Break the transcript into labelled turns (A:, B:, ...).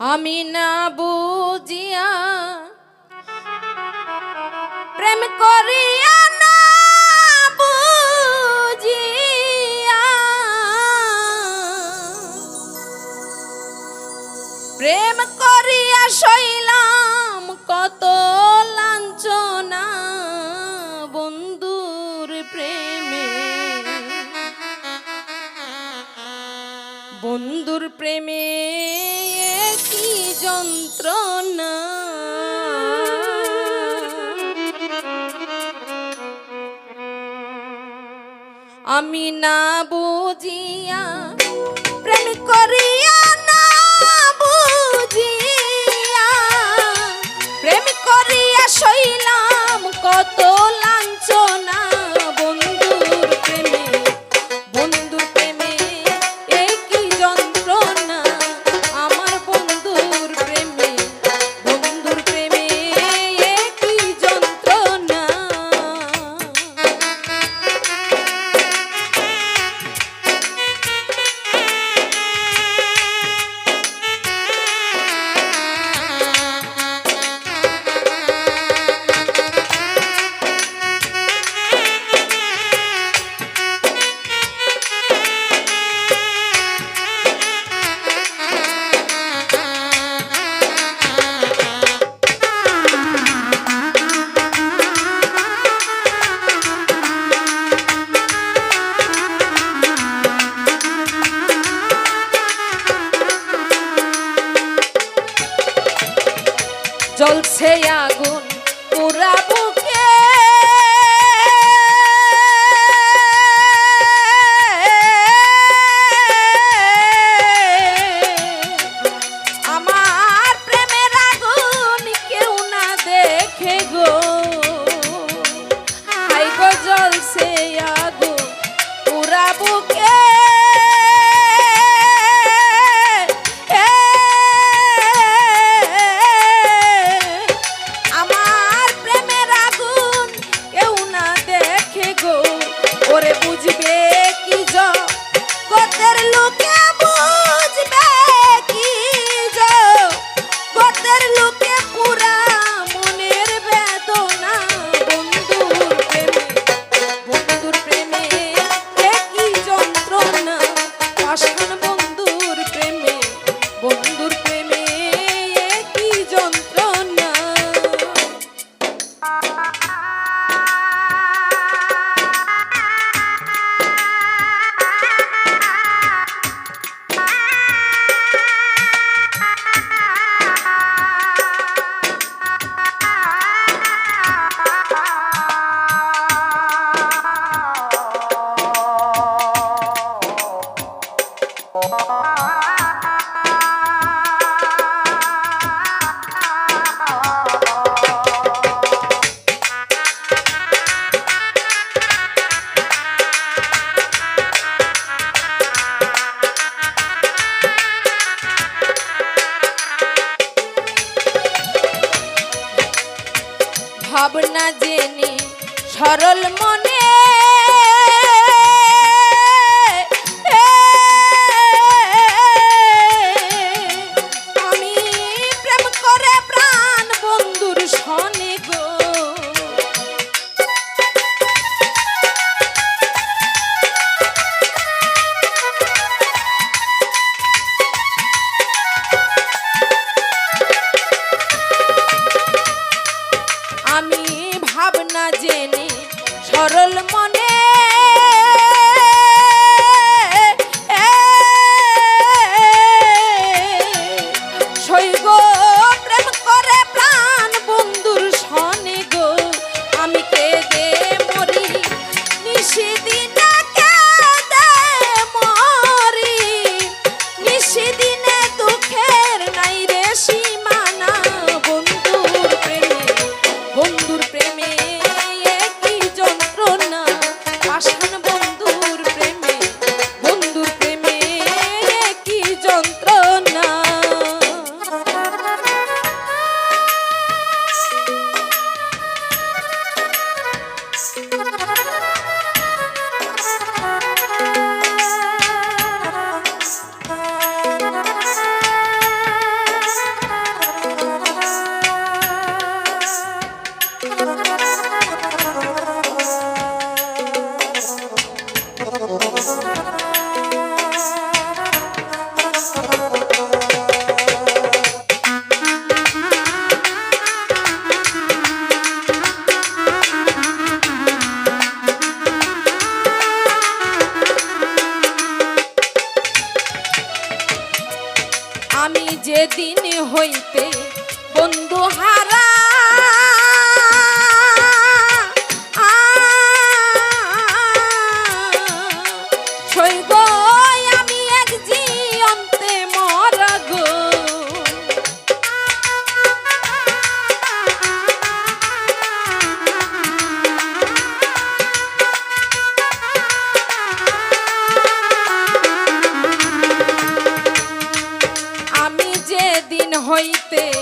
A: আমি না বুঝিয়া প্রেম করিয়া না বুঝিয়া প্রেম করিয়া শৈলাম কত লাঞ্ছনা বন্ধুর প্রেমে। যন্ত্রণা। আমি না বুঝিয়া প্রেম করিয়া জলছে আগুন পুরা ভাবনা জেনে সরল মনে সরল মন যেদিন হইতে বন্ধু হারা হইতে